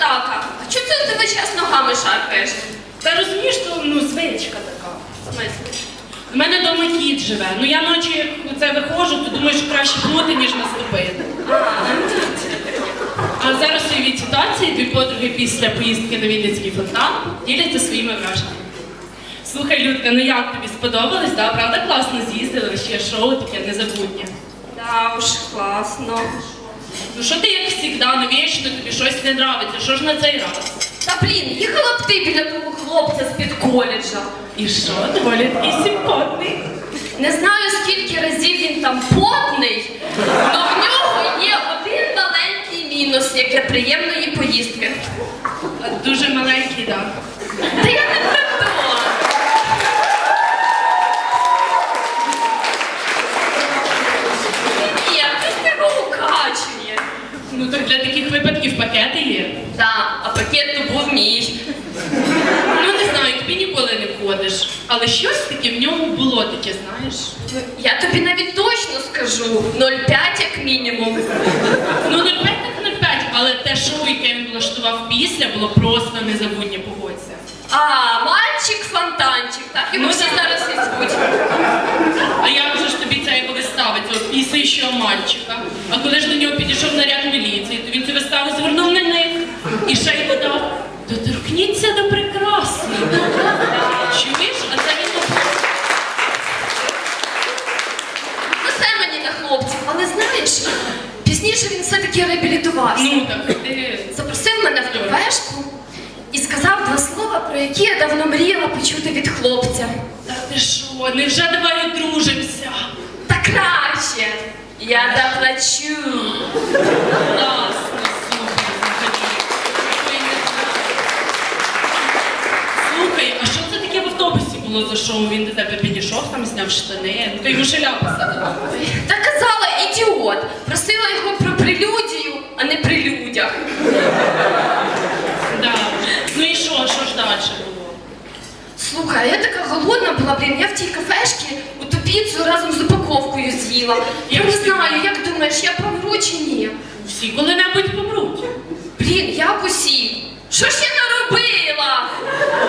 Наталка, а чого ти весь час ногами шаркаєш? Та розумієш, то ну, звичка така. В смислі? У мене вдома кіт живе. Ну я ночі, як оце виходжу, то думаю, що краще бути, ніж наступити. А зараз уявіть ситуації, дві подруги після поїздки на Вінницький фонтан діляться своїми враженнями. Слухай, Людка, ну як тобі сподобалось, да? правда класно з'їздили, ще шоу таке незабутнє. Да уж, класно. Ну що ти як завжди, ну вічно тобі щось не нравиться, що ж на цей раз? Та блін, їхала б ти біля того хлопця з-під коледжа. І що, доволі такий симпотний. Не знаю, скільки разів він там потний, але в нього є один маленький мінус, як для приємної поїздки. Дуже маленький, так. Не про то. Ні, це його укачує. Ну так для таких випадків пакети є. Так, а пакет то був мій. Ну не знаю, тобі ніколи не входиш. Але щось таке в ньому було таке, знаєш. Я тобі навіть точно скажу, 0,5 як мінімум. Ну 0,5 так 0,5, але те шоу, яке він влаштував після, було просто незабутнє погодься. А, мальчик-фонтанчик, так його Ну, всі так. зараз і звуть. А як же ж тобі ця його вистава, цього пісищого мальчика? А коли ж до нього підійшов наряд міліції, то він цю виставу звернув на них і ще й додав, доторкніться до прекрасного. Чуєш? А це він Ну це мені на хлопців, але знаєш, пізніше він все-таки реабілітувався. ну так ти. Запросив мене в кафешку і сказав два слова, про які я давно мріяла почути від хлопця. Та ти що, невже давай одружимося? Та краще. Я заплачу. Класно, супер, заходи. Ой, не знаю. Слухай, а що це таке в автобусі було за шоу? Він до тебе підійшов, там зняв штани, ну то йому шаляпа садила. Та казала ідіот. Просила його про прелюдію, а не при людях. Да. Ну і що, що ж далі було? Слухай, я така голодна була, блін, я в тій кафешці у ту піцу разом з упаковкою з'їла. Я не знаю, як думаєш, я помру чи ні? Всі коли-небудь помруть. Блін, як усі? Що ж я наробила?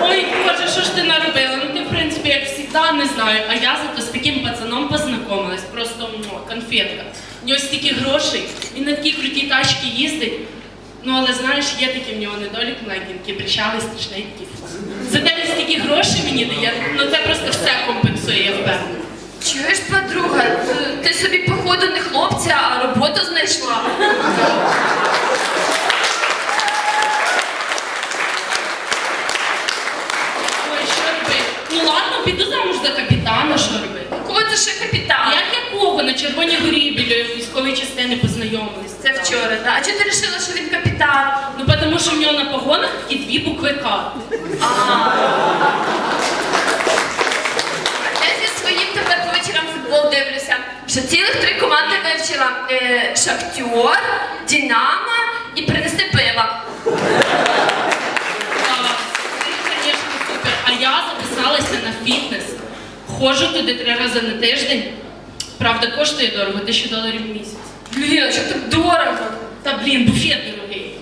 Ой, Боже, що ж ти наробила? Ну ти, в завжди, не знаю. А я зато з таким пацаном познайомилась. Просто ну, конфетка. У нього стільки грошей, він на такій крутій тачці їздить. Ну, але знаєш, є такий в нього недолік маленький, брещавий страшний такий. Зате він стільки грошей мені дає, ну це просто все компенсує, я впевнена. Чуєш, подруга, ти собі походу не хлопця, а роботу знайшла. Ой, що робити? Ну ладно, піду замуж за капітана, що робити? Кого це ще капітан? як якого? На Червоній горі біля військової частини познайомились. Це вчора, так? А чого ти вирішила, що він капітан? Ну, тому що в нього на погонах такі дві букви К. Я зі своїм тепер по вечорам футбол дивлюся. Вже цілих три команди вивчила. Е, Шахтер, Динамо і принеси пива. Ходжу туди три рази на тиждень. Правда, коштує дорого, тисячу доларів в місяць. Блін, а що так дорого? Та блін, буфет дорогий.